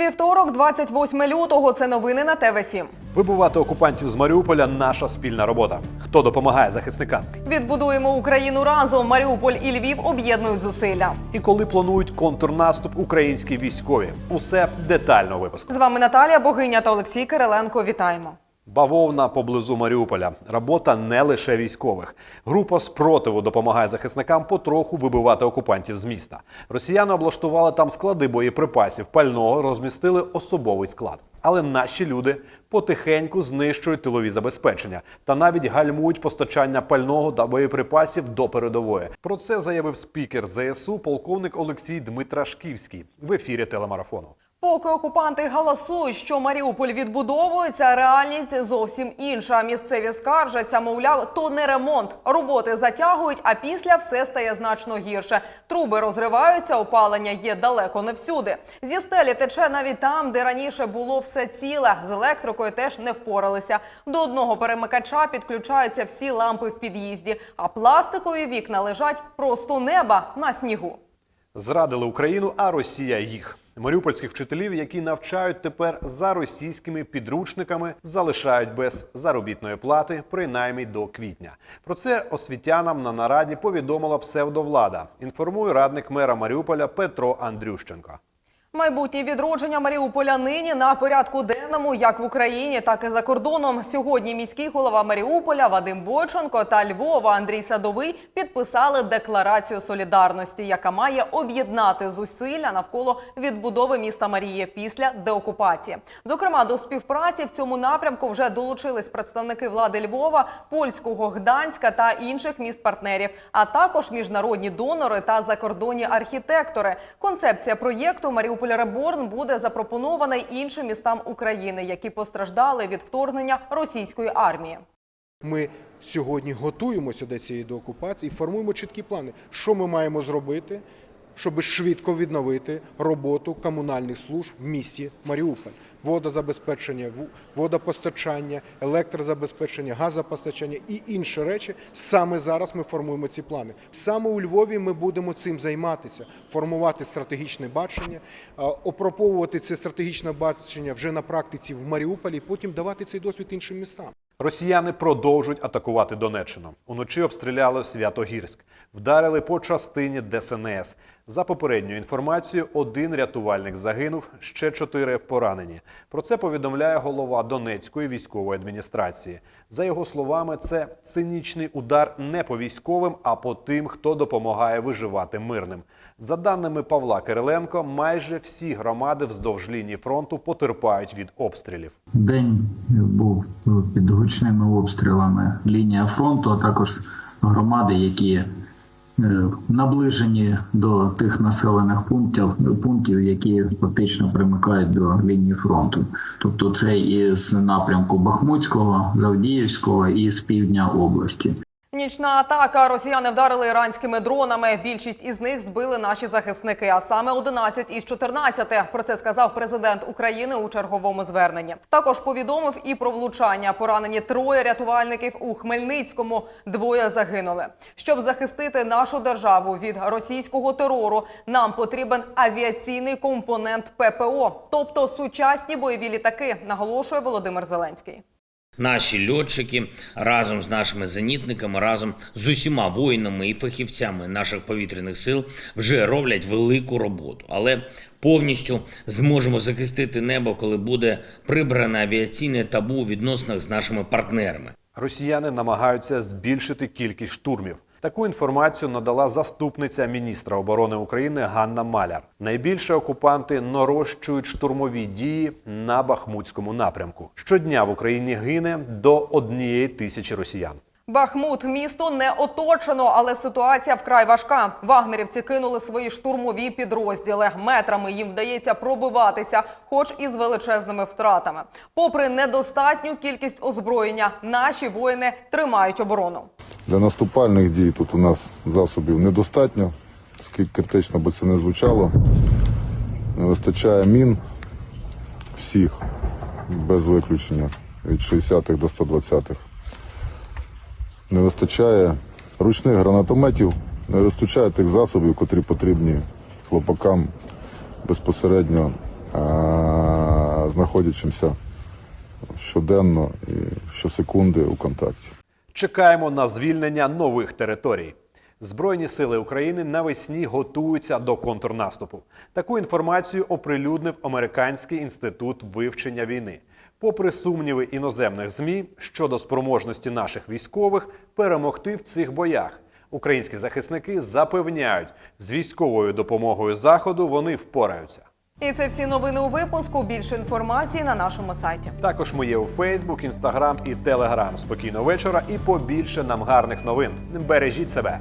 Вівторок, 28 лютого. Це новини на ТВ 7 Вибивати окупантів з Маріуполя наша спільна робота. Хто допомагає захисникам? Відбудуємо Україну разом. Маріуполь і Львів об'єднують зусилля. І коли планують контрнаступ українські військові? Усе детально у випуску. З вами Наталія Богиня та Олексій Кириленко. Вітаємо. Бавовна поблизу Маріуполя. Робота не лише військових. Група спротиву допомагає захисникам потроху вибивати окупантів з міста. Росіяни облаштували там склади боєприпасів, пального розмістили особовий склад. Але наші люди потихеньку знищують тилові забезпечення та навіть гальмують постачання пального та боєприпасів до передової. Про це заявив спікер ЗСУ полковник Олексій Дмитрашківський в ефірі телемарафону. Поки окупанти галасують, що Маріуполь відбудовується, реальність зовсім інша. Місцеві скаржаться, мовляв, то не ремонт. Роботи затягують, а після все стає значно гірше. Труби розриваються, опалення є далеко не всюди. Зі стелі тече навіть там, де раніше було все ціле. З електрикою теж не впоралися. До одного перемикача підключаються всі лампи в під'їзді, а пластикові вікна лежать просто неба на снігу. Зрадили Україну, а Росія їх. Маріупольських вчителів, які навчають тепер за російськими підручниками, залишають без заробітної плати принаймні до квітня. Про це освітянам на нараді повідомила псевдовлада. Інформує радник мера Маріуполя Петро Андрющенко. Майбутнє відродження Маріуполя нині на порядку денному, як в Україні, так і за кордоном. Сьогодні міський голова Маріуполя Вадим Бойченко та Львова Андрій Садовий підписали декларацію солідарності, яка має об'єднати зусилля навколо відбудови міста Марії після деокупації. Зокрема, до співпраці в цьому напрямку вже долучились представники влади Львова, польського Гданська та інших міст-партнерів, а також міжнародні донори та закордонні архітектори. Концепція проєкту Маріуполь Реборн буде запропонований іншим містам України, які постраждали від вторгнення російської армії. Ми сьогодні готуємося до цієї до окупації, формуємо чіткі плани, що ми маємо зробити, щоб швидко відновити роботу комунальних служб в місті Маріуполь. Водозабезпечення, водопостачання, електрозабезпечення, газопостачання і інші речі. Саме зараз ми формуємо ці плани. Саме у Львові ми будемо цим займатися, формувати стратегічне бачення, а, опробовувати це стратегічне бачення вже на практиці в Маріуполі, і потім давати цей досвід іншим містам. Росіяни продовжують атакувати Донеччину. Уночі обстріляли Святогірськ, вдарили по частині ДСНС. За попередньою інформацією, один рятувальник загинув, ще чотири поранені. Про це повідомляє голова Донецької військової адміністрації. За його словами, це цинічний удар не по військовим, а по тим, хто допомагає виживати мирним. За даними Павла Кириленко, майже всі громади вздовж лінії фронту потерпають від обстрілів. День був під гучними обстрілами лінія фронту, а також громади, які е, наближені до тих населених пунктів, пунктів, які фактично примикають до лінії фронту. Тобто це і з напрямку Бахмутського, Завдіївського і з півдня області. Нічна атака. Росіяни вдарили іранськими дронами. Більшість із них збили наші захисники, а саме 11 із 14. Про це сказав президент України у черговому зверненні. Також повідомив і про влучання. Поранені троє рятувальників у Хмельницькому. Двоє загинули. Щоб захистити нашу державу від російського терору, нам потрібен авіаційний компонент ППО, тобто сучасні бойові літаки, наголошує Володимир Зеленський. Наші льотчики разом з нашими зенітниками, разом з усіма воїнами і фахівцями наших повітряних сил вже роблять велику роботу, але повністю зможемо захистити небо, коли буде прибране авіаційне табу у відносинах з нашими партнерами. Росіяни намагаються збільшити кількість штурмів. Таку інформацію надала заступниця міністра оборони України Ганна Маляр. Найбільше окупанти нарощують штурмові дії на Бахмутському напрямку. Щодня в Україні гине до однієї тисячі росіян. Бахмут місто не оточено, але ситуація вкрай важка. Вагнерівці кинули свої штурмові підрозділи. Метрами їм вдається пробиватися, хоч і з величезними втратами. Попри недостатню кількість озброєння, наші воїни тримають оборону. Для наступальних дій тут у нас засобів недостатньо, скільки критично би це не звучало. Не вистачає мін всіх без виключення від 60-х до 120-х. Не вистачає ручних гранатометів, не вистачає тих засобів, котрі потрібні хлопакам безпосередньо знаходячимся щоденно і щосекунди у контакті. Чекаємо на звільнення нових територій. Збройні сили України навесні готуються до контрнаступу. Таку інформацію оприлюднив Американський інститут вивчення війни. Попри сумніви іноземних змі щодо спроможності наших військових перемогти в цих боях, українські захисники запевняють, з військовою допомогою заходу вони впораються. І це всі новини у випуску. Більше інформації на нашому сайті. Також ми є у Фейсбук, Інстаграм і Телеграм. Спокійного вечора і побільше нам гарних новин. Бережіть себе.